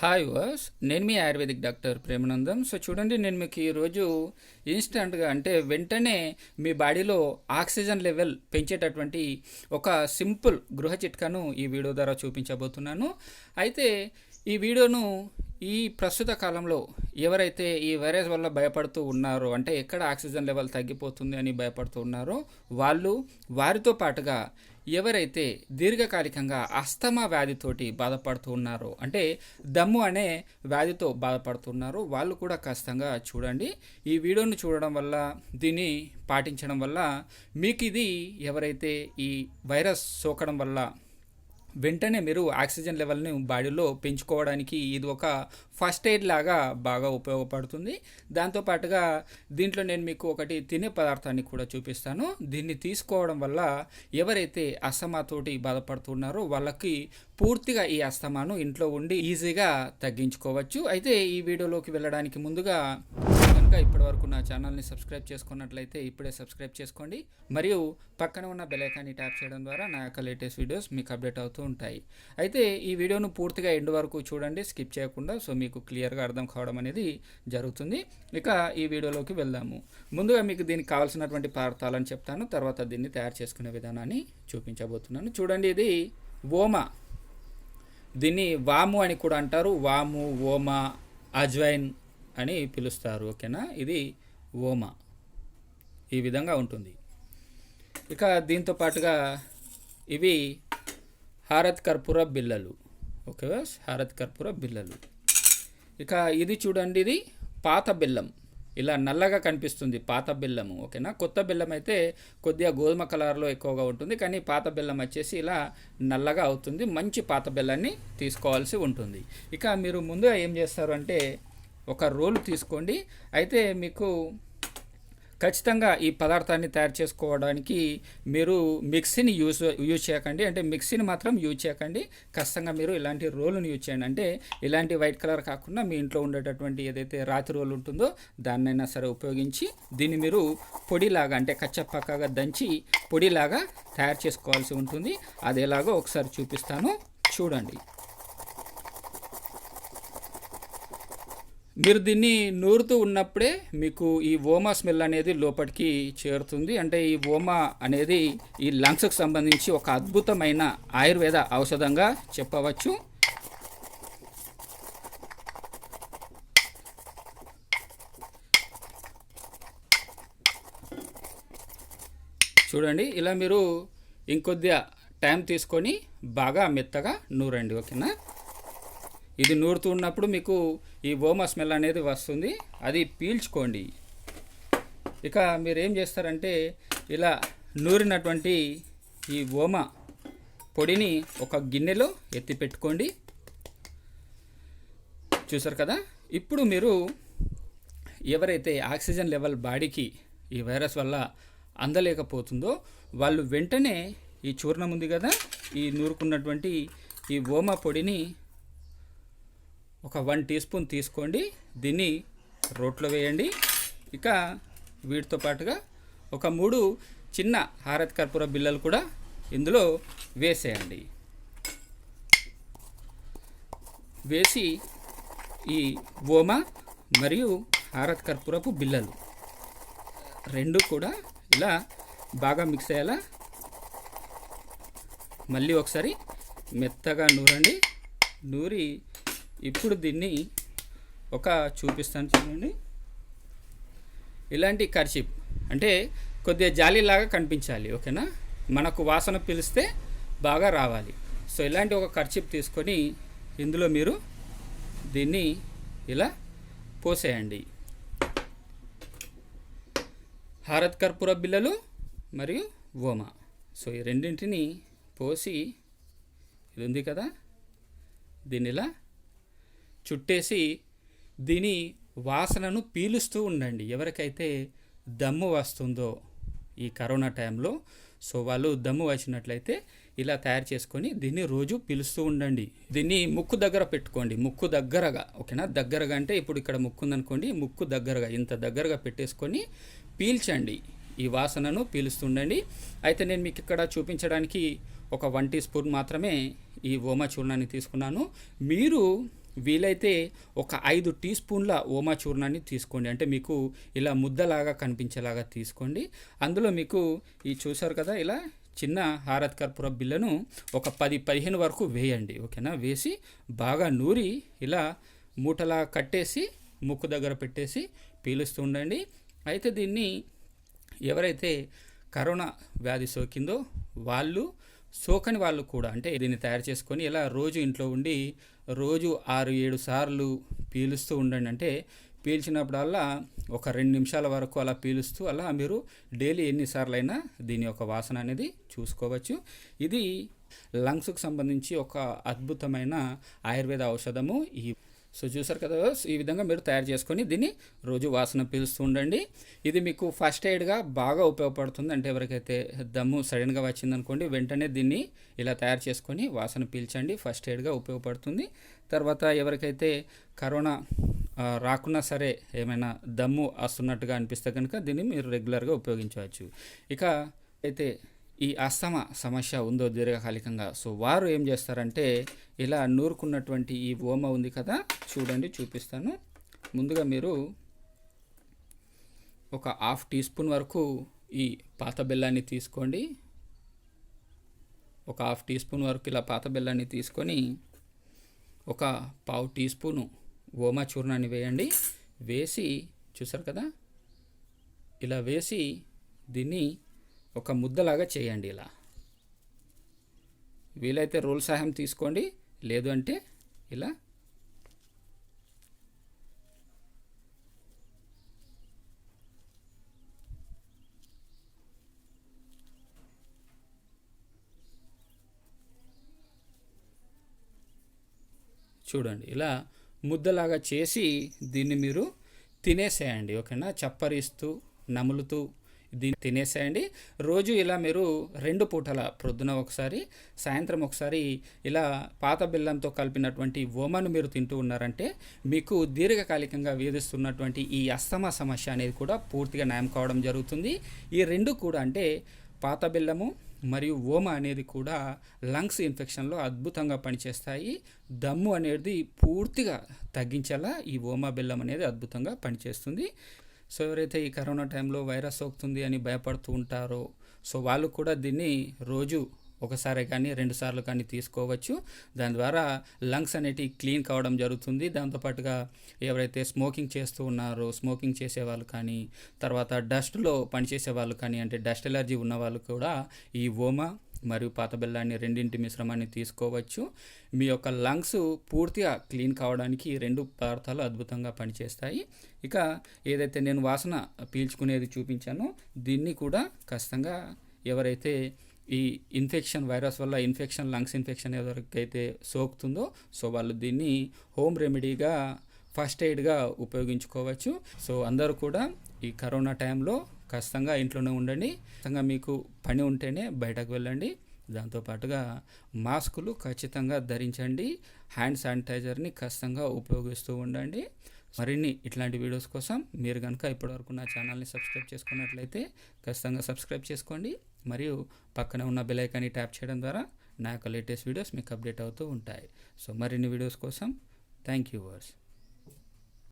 Hi was నేను మీ ayurvedic doctor Premanandam. So చూడండి నేను మీకు ఈరోజు ఇన్స్టెంట్గా అంటే వెంటనే మీ బాడీలో ఆక్సిజన్ లెవెల్ పెంచేటటువంటి ఒక సింపుల్ గృహ చిట్కాను ఈ వీడియో ద్వారా చూపించబోతున్నాను. అయితే ఈ వీడియోను ఈ ప్రస్తుత కాలంలో ఎవరైతే ఈ వైరస్ వల్ల భయపడుతూ ఉన్నారో అంటే ఎక్కడ ఆక్సిజన్ లెవెల్ తగ్గిపోతుంది అని భయపడుతూ ఉన్నారో వాళ్ళు వారితో పాటుగా ఎవరైతే దీర్ఘకాలికంగా అస్తమా వ్యాధితోటి బాధపడుతూ ఉన్నారో అంటే దమ్ము అనే వ్యాధితో బాధపడుతున్నారో వాళ్ళు కూడా ఖచ్చితంగా చూడండి. ఈ వీడియోను చూడడం వల్ల దీన్ని పాటించడం వల్ల మీకు ఇది ఎవరైతే ఈ వైరస్ సోకడం వల్ల వెంటనే మీరు ఆక్సిజన్ లెవెల్ని బాడీలో పెంచుకోవడానికి ఇది ఒక ఫస్ట్ ఎయిడ్ లాగా బాగా ఉపయోగపడుతుంది. దాంతోపాటుగా దీంట్లో నేను మీకు ఒకటి తినే పదార్థాన్ని కూడా చూపిస్తాను. దీన్ని తీసుకోవడం వల్ల ఎవరైతే అస్తమాతోటి బాధపడుతున్నారో వాళ్ళకి పూర్తిగా ఈ అస్తమాను ఇంట్లో ఉండి ఈజీగా తగ్గించుకోవచ్చు. అయితే ఈ వీడియోలోకి వెళ్ళడానికి ముందుగా కనుక ఇప్పటివరకు నా ఛానల్ని సబ్స్క్రైబ్ చేసుకున్నట్లయితే ఇప్పుడే సబ్స్క్రైబ్ చేసుకోండి. మరియు పక్కన ఉన్న బెలైకాన్ని ట్యాప్ చేయడం ద్వారా నా యొక్క లేటెస్ట్ వీడియోస్ మీకు అప్డేట్ అవుతూ ఉంటాయి. అయితే ఈ వీడియోను పూర్తిగా ఎండ్ వరకు చూడండి స్కిప్ చేయకుండా సో మీకు క్లియర్గా అర్థం కావడం అనేది జరుగుతుంది. ఇక ఈ వీడియోలోకి వెళ్దాము. ముందుగా మీకు దీనికి కావాల్సినటువంటి పదార్థాలని చెప్తాను. తర్వాత దీన్ని తయారు చేసుకునే విధానాన్ని చూపించబోతున్నాను. చూడండి ఇది ఓమా దీన్ని వాము అని కూడా అంటారు. వాము ఓమ అజ్వైన్ అని పిలుస్తారు ఓకేనా? ఇది ఓమ. ఈ విధంగా ఉంటుంది. ఇక దీంతో పాటుగా ఇవి హారత్ కర్పూర బిల్లలు ఓకే హారత్ కర్పూర బిల్లలు ఇక ఇది చూడండి ఇది పాత బెల్లం ఇలా నల్లగా కనిపిస్తుంది పాత బెల్లము ఓకేనా? కొత్త బెల్లం అయితే కొద్దిగా గోధుమ కలర్లో ఎక్కువగా ఉంటుంది కానీ పాత బెల్లం వచ్చేసి ఇలా నల్లగా అవుతుంది. మంచి పాత బెల్లాన్ని తీసుకోవాల్సి ఉంటుంది. ఇక మీరు ముందుగా ఏం చేస్తారు అంటే ఒక రోలు తీసుకోండి. అయితే మీకు ఖచ్చితంగా ఈ పదార్థాన్ని తయారు చేసుకోవడానికి మీరు మిక్సీని యూజ్ యూజ్ చేయకండి. అంటే మిక్సీని మాత్రం యూజ్ చేయకండి. ఖచ్చితంగా మీరు ఇలాంటి రోలును యూజ్ చేయండి. అంటే ఇలాంటి వైట్ కలర్ కాకుండా మీ ఇంట్లో ఉండేటటువంటి ఏదైతే రాతి రోలు ఉంటుందో దాన్నైనా సరే ఉపయోగించి దీన్ని మీరు పొడిలాగా అంటే కచ్చపక్కగా దంచి పొడిలాగా తయారు చేసుకోవాల్సి ఉంటుంది. అది ఎలాగో ఒకసారి చూపిస్తాను. చూడండి. మీరు దీన్ని నూరుతూ ఉన్నప్పుడే మీకు ఈ ఓమా స్మెల్ అనేది లోపలికి చేరుతుంది. అంటే ఈ ఓమా అనేది ఈ లంగ్స్కు సంబంధించి ఒక అద్భుతమైన ఆయుర్వేద ఔషధంగా చెప్పవచ్చు. చూడండి ఇలా మీరు ఇంకొద్దిగా టైం తీసుకొని బాగా మెత్తగా నూరండి ఓకేనా? ఇది నూరుతూ ఉన్నప్పుడు మీకు ఈ ఓమా స్మెల్ అనేది వస్తుంది. అది పీల్చుకోండి. ఇక మీరు ఏం చేస్తారంటే ఇలా నూరినటువంటి ఈ ఓమా పొడిని ఒక గిన్నెలో ఎత్తి పెట్టుకోండి. చూసారు కదా? ఇప్పుడు మీరు ఎవరైతే ఆక్సిజన్ లెవెల్ బాడీకి ఈ వైరస్ వల్ల అందలేకపోతుందో వాళ్ళు వెంటనే ఈ చూర్ణం ఉంది కదా? ఈ నూరుకున్నటువంటి ఈ ఓమా పొడిని ఒక వన్ టీ స్పూన్ తీసుకోండి. దీన్ని రోట్లో వేయండి. ఇక వీటితో పాటుగా ఒక మూడు చిన్న హారత్ కర్పూర బిళ్ళలు కూడా ఇందులో వేసేయండి. వేసి ఈ ఓమ మరియు హారత్ కర్పూరపు బిళ్ళలు రెండు కూడా ఇలా బాగా మిక్స్ అయ్యేలా మళ్ళీ ఒకసారి మెత్తగా నూరండి. నూరి ఇప్పుడు దీన్ని ఒక చూపిస్తాను చూడండి. ఇలాంటి కర్చిప్ అంటే కొద్దిగా జాలీలాగా కనిపించాలి ఓకేనా? మనకు వాసన పిలిస్తే బాగా రావాలి. సో ఇలాంటి ఒక కర్చిప్ తీసుకొని ఇందులో మీరు దీన్ని ఇలా పోసేయండి. హారత్ కర్పూర బిళ్ళలు మరియు ఓమా. సో ఈ రెండింటిని పోసి ఇది ఉంది కదా? దీన్ని ఇలా చుట్టేసి దీని వాసనను పీలుస్తూ ఉండండి. ఎవరికైతే దమ్ము వస్తుందో ఈ కరోనా టైంలో సో వాళ్ళు దమ్ము వచ్చినట్లయితే ఇలా తయారు చేసుకొని దీన్ని రోజు పిలుస్తూ ఉండండి. దీన్ని ముక్కు దగ్గర పెట్టుకోండి. ముక్కు దగ్గరగా ఓకేనా? దగ్గరగా అంటే ఇప్పుడు ఇక్కడ ముక్కు ఉందనుకోండి. ముక్కు దగ్గరగా ఇంత దగ్గరగా పెట్టేసుకొని పీల్చండి. ఈ వాసనను పీలుస్తుండండి అయితే నేను మీకు ఇక్కడ చూపించడానికి ఒక వన్ టీ స్పూన్ మాత్రమే ఈ ఓమా చూర్ణాన్ని తీసుకున్నాను. మీరు వీలైతే ఒక ఐదు టీ స్పూన్ల ఓమా చూర్ణాన్ని తీసుకోండి. అంటే మీకు ఇలా ముద్దలాగా కనిపించేలాగా తీసుకోండి. అందులో మీకు ఈ చూసారు కదా ఇలా చిన్న హారత్ కర్పూర బిళ్ళను ఒక పది పదిహేను వరకు వేయండి. ఓకేనా? వేసి బాగా నూరి ఇలా మూటలా కట్టేసి ముక్కు దగ్గర పెట్టేసి పీలుస్తూ ఉండండి. అయితే దీన్ని ఎవరైతే కరోనా వ్యాధి సోకిందో వాళ్ళు సోకని వాళ్ళు కూడా అంటే దీన్ని తయారు చేసుకొని ఇలా రోజు ఇంట్లో ఉండి రోజు ఆరు ఏడు సార్లు పీలుస్తూ ఉండండి. అంటే పీల్చినప్పుడల్లా ఒక రెండు నిమిషాల వరకు అలా పీలుస్తూ అలా మీరు డైలీ ఎన్నిసార్లు అయినా దీని యొక్క వాసన అనేది చూసుకోవచ్చు. ఇది లంగ్స్కు సంబంధించి ఒక అద్భుతమైన ఆయుర్వేద ఔషధము. ఈ సో చూసారు కదా ఈ విధంగా మీరు తయారు చేసుకొని దీన్ని రోజు వాసన పీలుస్తూ ఉండండి. ఇది మీకు ఫస్ట్ ఎయిడ్గా బాగా ఉపయోగపడుతుంది. అంటే ఎవరికైతే దమ్ము సడన్గా వచ్చిందనుకోండి వెంటనే దీన్ని ఇలా తయారు చేసుకొని వాసన పీల్చండి. ఫస్ట్ ఎయిడ్గా ఉపయోగపడుతుంది. తర్వాత ఎవరికైతే కరోనా రాకున్నా సరే ఏమైనా దమ్ము వస్తున్నట్టుగా అనిపిస్తే కనుక దీన్ని మీరు రెగ్యులర్గా ఉపయోగించవచ్చు. ఇక అయితే ఈ అస్తమ సమస్య ఉందో దీర్ఘకాలికంగా. సో వారు ఏం చేస్తారంటే ఇలా నూరుకున్నటువంటి ఈ ఓమ ఉంది కదా చూడండి చూపిస్తాను. ముందుగా మీరు ఒక హాఫ్ టీ స్పూన్ వరకు ఈ పాత బెల్లాన్ని తీసుకోండి. ఒక హాఫ్ టీ స్పూన్ వరకు ఇలా పాత బెల్లాన్ని తీసుకొని ఒక పావు టీ స్పూను ఓమా చూర్ణాన్ని వేయండి. వేసి చూసారు కదా? ఇలా వేసి దీన్ని ఒక ముద్దలాగా చేయండి ఇలా. వీలైతే రోల్ సహాయం తీసుకోండి. లేదు అంటే ఇలా. చూడండి ఇలా ముద్దలాగా చేసి దీన్ని మీరు తినేసేయండి. ఓకేనా? చప్పరిస్తూ నములుతూ దీన్ని తినేసేయండి. రోజు ఇలా మీరు రెండు పూటల ప్రొద్దున ఒకసారి సాయంత్రం ఒకసారి ఇలా పాత బెల్లంతో కలిపినటువంటి ఓమను మీరు తింటూ ఉన్నారంటే మీకు దీర్ఘకాలికంగా వేధిస్తున్నటువంటి ఈ అస్తమా సమస్య అనేది కూడా పూర్తిగా న్యాయం కావడం జరుగుతుంది. ఈ రెండు కూడా అంటే పాత బెల్లము మరియు ఓమ అనేది కూడా లంగ్స్ ఇన్ఫెక్షన్లో అద్భుతంగా పనిచేస్తాయి. దమ్ము అనేది పూర్తిగా తగ్గించేలా ఈ ఓమా బెల్లం అనేది అద్భుతంగా పనిచేస్తుంది. సో ఎవరైతే ఈ కరోనా టైంలో వైరస్ సోకుతుంది అని భయపడుతూ ఉంటారో సో వాళ్ళు కూడా దీన్ని రోజు ఒకసారి కానీ రెండు సార్లు కానీ తీసుకోవచ్చు. దాని ద్వారా లంగ్స్ అనేటివి క్లీన్ కావడం జరుగుతుంది. దాంతోపాటుగా ఎవరైతే స్మోకింగ్ చేస్తూ ఉన్నారో స్మోకింగ్ చేసేవాళ్ళు కానీ తర్వాత డస్ట్లో పనిచేసే వాళ్ళు కానీ అంటే డస్ట్ ఎలర్జీ ఉన్న వాళ్ళు కూడా ఈ ఓమా మరియు పాత బెల్లాన్ని రెండింటి మిశ్రమాన్ని తీసుకోవచ్చు. మీ యొక్క లంగ్స్ పూర్తిగా క్లీన్ కావడానికి ఈ రెండు పదార్థాలు అద్భుతంగా పనిచేస్తాయి. ఇక ఏదైతే నేను వాసన పీల్చుకునేది చూపించానో దీన్ని కూడా ఖచ్చితంగా ఎవరైతే ఈ ఇన్ఫెక్షన్ వైరస్ వల్ల ఇన్ఫెక్షన్ లంగ్స్ ఇన్ఫెక్షన్ ఎవరికైతే సోకుతుందో సో వాళ్ళు దీన్ని హోమ్ రెమెడీగా ఫస్ట్ ఎయిడ్గా ఉపయోగించుకోవచ్చు. సో అందరూ కూడా ఈ కరోనా టైంలో ఖచ్చితంగా ఇంట్లోనే ఉండండి. ఖచ్చితంగా మీకు పని ఉంటేనే బయటకు వెళ్ళండి. దాంతోపాటుగా మాస్కులు ఖచ్చితంగా ధరించండి. హ్యాండ్ శానిటైజర్ని ఖచ్చితంగా ఉపయోగిస్తూ ఉండండి. మరిన్ని ఇట్లాంటి వీడియోస్ కోసం మీరు కనుక ఇప్పటివరకు నా ఛానల్ని సబ్స్క్రైబ్ చేసుకున్నట్లయితే ఖచ్చితంగా సబ్స్క్రైబ్ చేసుకోండి. మరియు పక్కన ఉన్న బెలైకాన్ని ట్యాప్ చేయడం ద్వారా నా యొక్క లేటెస్ట్ వీడియోస్ మీకు అప్డేట్ అవుతూ ఉంటాయి. సో మరిన్ని వీడియోస్ కోసం థ్యాంక్ యూ వర్స్.